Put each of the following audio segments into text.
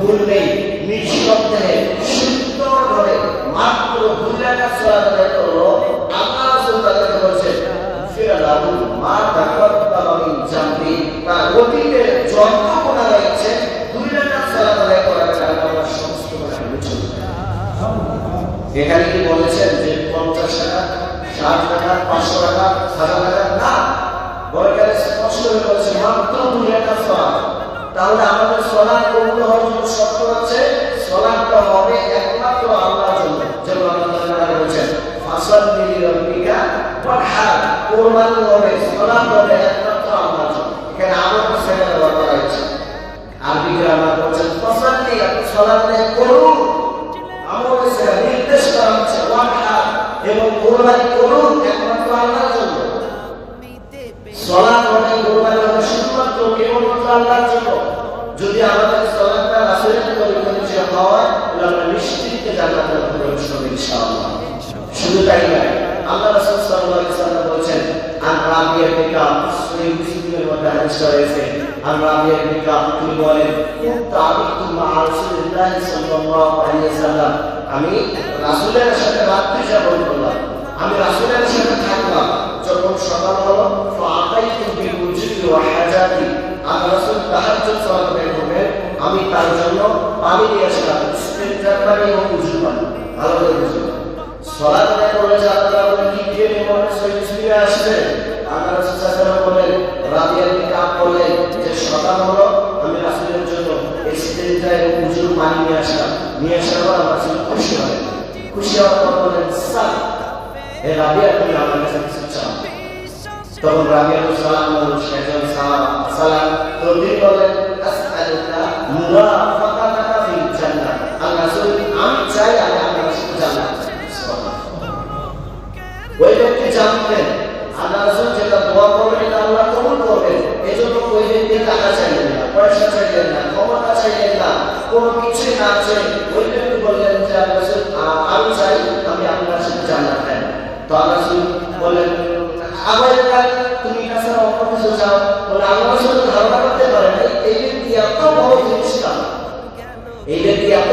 ভুল নেই। নিঃশব্দে সুন্দরভাবে মাত্র দুই রাকাত সালাত আদায় করল আল্লাহ রাসূল তাদেরকে বলছেন? ফিরালাহু মা তাকাদ্দামা জামবি তার অতীতের যত গুনাহ রয়েছে। দুই রাকাত সালাত আদায় করার কারণে আমার সমস্ত গুনাহ মুছে এখানে কি বলেছেন যে পঞ্চাশ টাকা, ষাট টাকা, পাঁচশো টাকা, হাজার টাকা? না। বরকারে স্পষ্ট হয়ে বলেছে, মাত্র দুই সলাপ তাহলে আমাদের সলাপ কবুল হওয়ার জন্য শর্ত হচ্ছে সলাপটা হবে একমাত্র আল্লাহর জন্য। যেমন আল্লাহ বলছেন ফাসাল মিলি রব্বিকা হবে একমাত্র আল্লাহর জন্য। এখানে আমার সেটা ব্যবহার হয়েছে। যদি আমাদের সলাৎটা রাসূলের পরিকল্পিত হয় তাহলে আমরা নিশ্চিত জান্নাতে প্রবেশ করব ইনশাআল্লাহ। শুধু তাই নয়, আল্লাহ রাসূল সাল্লাল্লাহু আলাইহি বলেছেন, আন রাবিয়া বিকা সহিহ মুসলিমের মধ্যে হাদিস রয়েছে, আন রাবিয়া বিকা তিনি বলেন তাবিতু মা রাসূলিল্লাহ সাল্লাল্লাহু আলাইহি ওয়াসাল্লাম আমি রাসূলের সাথে রাত্রি যাপন আমি রাসূলের সাথে থাকলাম। যখন সকাল হলো ফাআতাইতু বিউজুদি ওয়া হাজাতি আর রাসূল তাহাজ্জুদ সালাত আমি তার জন্য পানি নিয়ে আসলাম। ইস্তেনজার পানি এবং উযু পানি ভালো করে আপনারা কি আসবে? যে আমি জন্য পানি নিয়ে নিয়ে আসার পর আমার খুশি হলেন খুশি হওয়ার পর আমার কাছে তখন রাবিয়া সালাম সালাম। তো বলেন আল্লাহ রাসূল আমি চাই আমি আপনার সাথে জান্নাত ওই ব্যক্তি জানতেন আল্লাহ রাসূল যেটা দোয়া করবেন এটা আল্লাহ কবুল ওই ব্যক্তি টাকা চাইলেন না পয়সা চাইলেন না ক্ষমতা চাইলেন না কোনো কিছুই না চাই ওই ব্যক্তি বললেন আল্লাহ রাসূল আমি চাই আমি আপনার সাথে জান্নাত তো আল্লাহ রাসূল বললেন আবার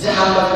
to have the